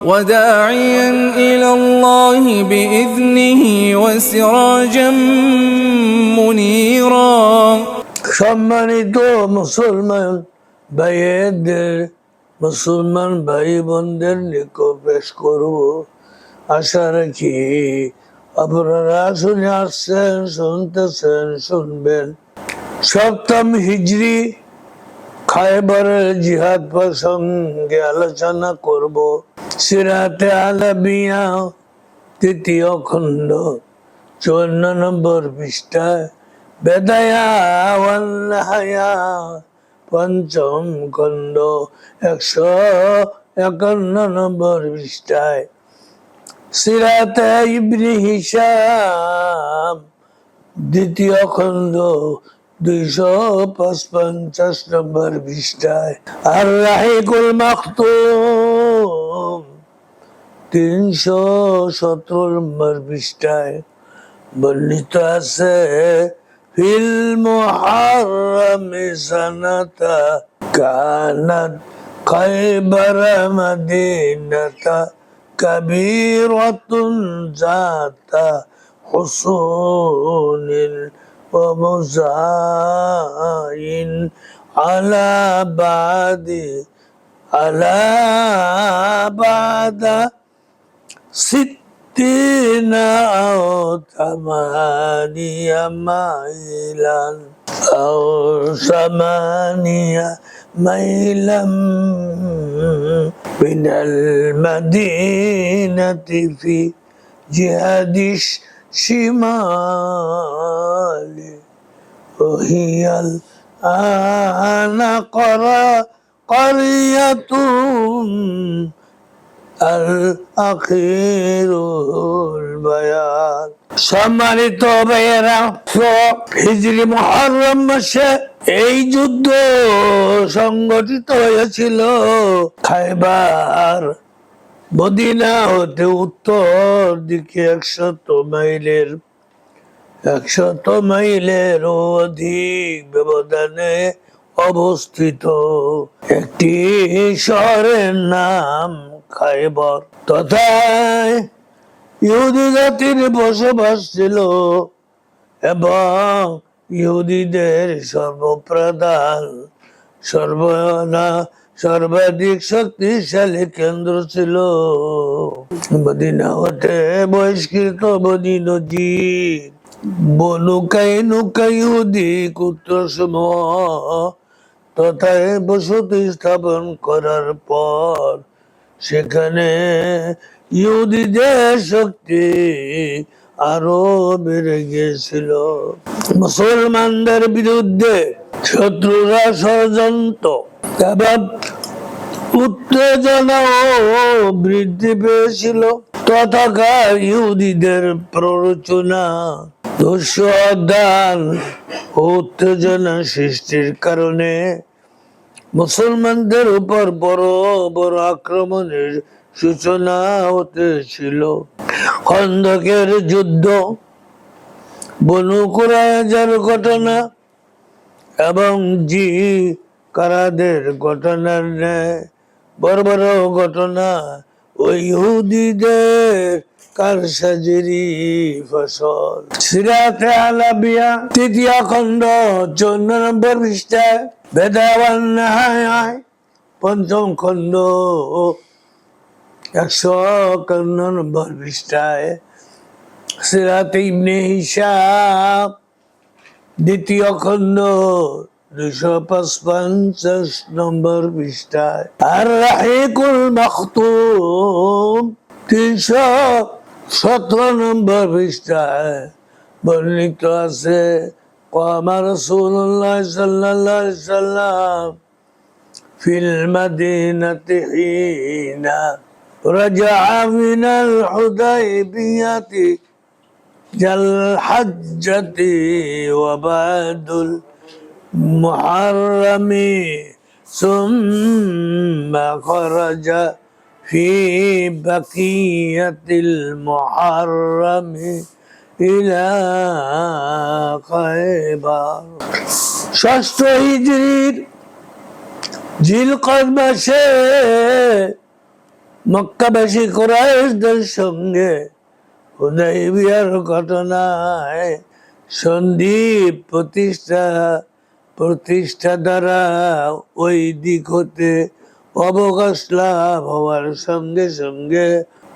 وداعيا إلى الله بإذنه وسراجا منيرا সম্মানিত মুসলমান ভাইয়েদের মুসলমান ভাই বোনদের নিকট পেশ করব আশা রাখি আপনারা শুনে আসছেন শুনতেছেন শুনবেন সপ্তম হিজড়ি খাইবারের জিহাদ প্রসঙ্গে আলোচনা করব সিরাতে আলাবিয়া তৃতীয় খণ্ড, চুয়ান্ন নম্বর পৃষ্ঠায়, বেদায়া পঞ্চম খণ্ড, একশো একান্ন নম্বর পৃষ্ঠায়, সিরাতে ইবনি হিসাম দ্বিতীয় খণ্ড, দুইশো পঞ্চাশ নম্বর পৃষ্ঠায়, আর রাহিকুল মাকতুম তিনশো সতেরো নম্বর পৃষ্ঠায় বর্ণিত আছে ফিল মুহাররামি সানাতা কানাত খাইবার মদিনাতা কাবীরাতুন জাতা হুসুনিন ومزاين على بعد على بعد ستين أو ثمانية ميلا أو ثمانية ميلا من المدينة في جهة الشمال. وهي الآن قرية সম্মানিত হিজরি মহরম মাসে এই যুদ্ধ সংগঠিত হয়েছিল খাইবার। মদিনা হতে উত্তর দিকে একশত মাইলের একশত মাইলের অধিক ব্যবধানে অবস্থিত একটি শহরের নাম খাইবর তথায় ইহুদি জাতির বসবাস ছিল এবং ইহুদিদের সর্বপ্রধান, সর্বনা, সর্বাধিক শক্তিশালী কেন্দ্র ছিল মদিনা হতে বহিষ্কৃত বদি নদী বনুকাই নৌকাই ইহুদিক উত্তর সমূহ তথায় বসতি স্থাপন করার পর সেখানে ইহুদিদের শক্তি আরও বেড়ে গিয়েছিল। মুসলমানদের বিরুদ্ধে শত্রুরা ষড়যন্ত্র এবং উত্তেজনাও বৃদ্ধি পেয়েছিল। তথাকার ইহুদিদের প্ররোচনা ও উত্তেজনা সৃষ্টির কারণে মুসলমানদের উপর বড় বড় আক্রমণের সূচনা হতে ছিল খন্দকের যুদ্ধ, বনু কুরাইজার ঘটনা এবং জি কারাদের ঘটনার ন্যায় বড় বড় ঘটনা ওই ইহুদিদের কারসাজিরি ফসল। সিরাতে আলাবিয়া, তৃতীয় খণ্ড চৌন্ন নম্বর পৃষ্ঠায় বেদাবান পঞ্চম খণ্ড, একশো একান্ন নম্বর পৃষ্ঠায়, সিরাতে ইবনে হিসাব দ্বিতীয় খণ্ড দুশো পঞ্চাশ নম্বর পৃষ্ঠায় আর রাহিকুল মাখতুম তিনশো সতেরো নম্বর পৃষ্ঠায় বর্ণিত আছে কমা রসুল্লাহ সাল্লাল্লাহু আলাইহি সাল্লাম في المدينة حين رجع من الحديبية كالحجة وبعد المحرم ثم خرج في بقية المحرم إلى خيبر ষষ্ঠ হিজরির জিলকদ মাসে মক্কাবাসী কোরআশদের সঙ্গে হুদাইবিয়ার ঘটনায় সন্দীপ প্রতিষ্ঠা প্রতিষ্ঠা দ্বারা ওই দিক হতে অবকাশ লাভ হওয়ার সঙ্গে সঙ্গে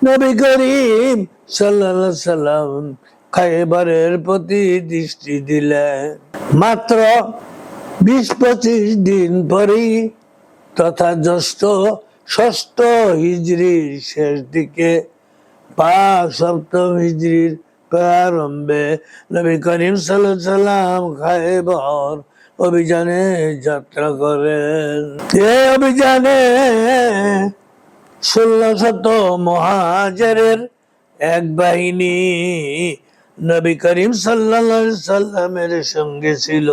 নবী করিম সাল্লাহ সাল্লাম খাইবারের প্রতি দৃষ্টি দিলেন। মাত্র বিশ পঁচিশ দিন পরেই তথা জ্যৈষ্ঠ ষষ্ঠ হিজড়ির শেষ দিকে পাক সপ্তম হিজড়ির প্রারম্ভে নবী করিম সাল্লাম খাইবর অভিযানে যাত্রা করেন এই অভিযানে ষোলো শত মহাজারের এক বাহিনী নবী করিম সাল্লা সাল্লামের সঙ্গে ছিল।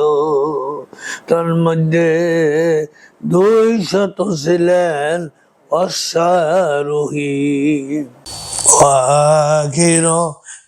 তার মধ্যে দুই শত ছিলেন অশ্বারোহী। আখির